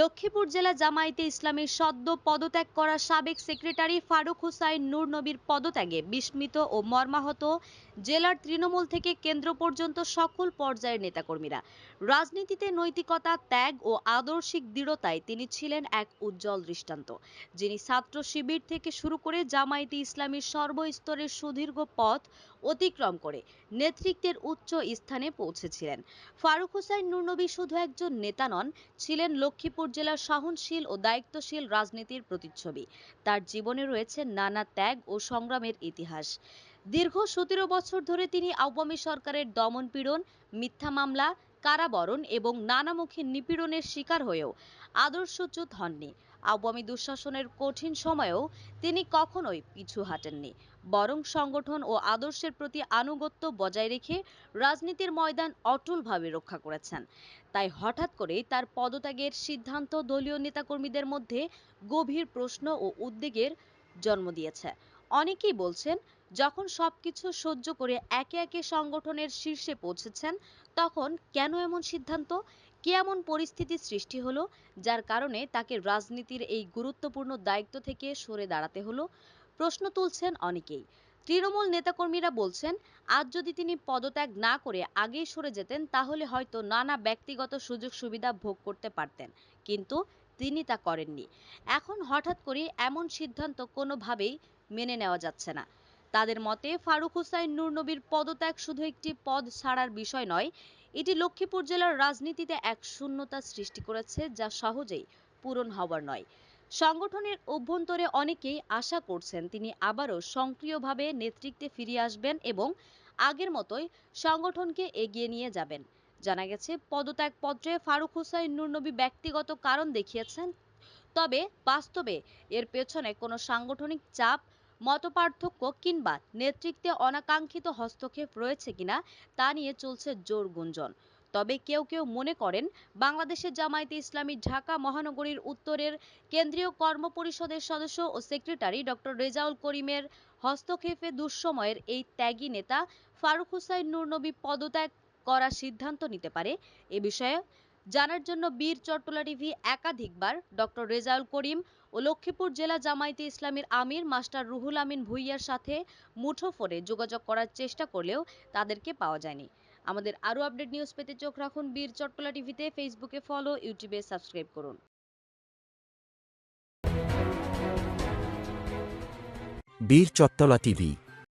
লক্ষ্মীপুর জেলা জামায়াতে ইসলামীর সদ্য পদত্যাগ করা সাবেক সেক্রেটারি ফারুক হুসাইন নূর নবীর পদত্যাগে বিস্মিত ও মর্মাহত জেলার তৃণমূল থেকে কেন্দ্র পর্যন্ত সকল পর্যায়ের নেতাকর্মীরা। রাজনীতিতে নৈতিকতা, ত্যাগ ও আদর্শিক দৃঢ়তায় তিনি ছিলেন এক উজ্জ্বল দৃষ্টান্ত। যিনি ছাত্র শিবির থেকে শুরু করে জামায়াতে ইসলামীর সর্বস্তরের সুদীর্ঘ পথ অতিক্রম করে নেতৃত্বের উচ্চ স্থানে পৌঁছেছিলেন। ফারুক হোসাইন নুরনবী শুধু একজন নেতা নন, ছিলেন লক্ষ্মীপুর জেলার সহনশীল ও দায়িত্বশীল রাজনীতির প্রতিচ্ছবি। তার জীবনে রয়েছে নানা ত্যাগ ও সংগ্রামের ইতিহাস। দীর্ঘ সতেরো বছর ধরে তিনি আওয়ামী সরকারের দমনপীড়ন মিথ্যা মামলা, কারাবরণ এবং নানামুখী নিপীড়নের শিকার হয়েও আদর্শচ্যুত হননি। আওয়ামী দুঃশাসনের কঠিন সময়েও তিনি কখনোই পিছু হাঁটেননি। বরং সংগঠন ও আদর্শের প্রতি আনুগত্য বজায় রেখে রাজনীতির ময়দান অটলভাবে রক্ষা করেছেন। তাই হঠাৎ করেই তার পদত্যাগের সিদ্ধান্ত দলীয় নেতাকর্মীদের মধ্যে গভীর প্রশ্ন ও উদ্বেগের জন্ম দিয়েছে। অনেকেই বলছেন, যখন সবকিছু সহ্য করে একে একে সংগঠনের শীর্ষে পৌঁছেছেন, তখন কেন এমন সিদ্ধান্ত? কি এমন পরিস্থিতির সৃষ্টি হলো যার কারণে তাকে রাজনীতির এই গুরুত্বপূর্ণ দায়িত্ব থেকে সরে দাঁড়াতে হলো? প্রশ্ন তুলছেন অনেকেই। তৃণমূল নেতাকর্মীরা বলছেন, আজ যদি তিনি পদত্যাগ না করে আগেই সরে যেতেন, তাহলে হয়তো নানা ব্যক্তিগত সুযোগ সুবিধা ভোগ করতে পারতেন। কিন্তু তিনি তা করেননি। এখন হঠাৎ করে এমন সিদ্ধান্ত কোনোভাবেই মেনে নেওয়া যাচ্ছে না। তাদের মতে ফারুক হুসাইন নূরনবীর পদত্যাগ শুধু একটি পদ ছাড়ার বিষয় নয়, এটি লক্ষ্মীপুর জেলার রাজনীতিতে এক শূন্যতা সৃষ্টি করেছে যা সহজেই পূরণ হবার নয়। সংগঠনের অভ্যন্তরে অনেকেই আশা করছেন তিনি আবারও সক্রিয়ভাবে নেতৃত্বে ফিরে আসবেন এবং আগের মতোই সংগঠনকে এগিয়ে নিয়ে যাবেন। জানা গেছে পদত্যাগ পদত্যাগপত্রে ফারুক হুসাইন নূরনবী ব্যক্তিগত কারণ দেখিয়েছেন, তবে বাস্তবে এর পেছনে কোনো সাংগঠনিক চাপ মতপার্থক্য কিংবা নেতৃত্বে অনাকাঙ্ক্ষিত হস্তক্ষেপ রয়েছে কিনা তা নিয়ে চলছে জোর গুঞ্জন। তবে কেউ কেউ মনে করেন, বাংলাদেশের জামায়াতে ইসলামী ঢাকা মহানগরীর উত্তরের কেন্দ্রীয় কর্মপরিষদের সদস্য ও সেক্রেটারি ডক্টর রেজাউল করিমের হস্তক্ষেপে দুঃসময়ের এই ত্যাগী নেতা ফারুক হুসাইন নূরনবী পদত্যাগ করার সিদ্ধান্ত নিতে পারে। এ বিষয়ে জানার জন্য বীর চট্টলা টিভি একাধিকবার ডক্টর রেজাউল করিম ও লক্ষ্মীপুর জেলা জামায়াতে ইসলামীর আমির, মাস্টার রুহুল আমিন ভুইয়ার সাথে মুঠোফোনে যোগাযোগ করার চেষ্টা করলেও তাদেরকে পাওয়া যায়নি। আমাদের আরও আপডেট নিউজ পেতে চোখ রাখুন বীর চট্টলা টিভিতে, ফেসবুকে ফলো, ইউটিউবে সাবস্ক্রাইব করুন। বীর চত্তলা টিভি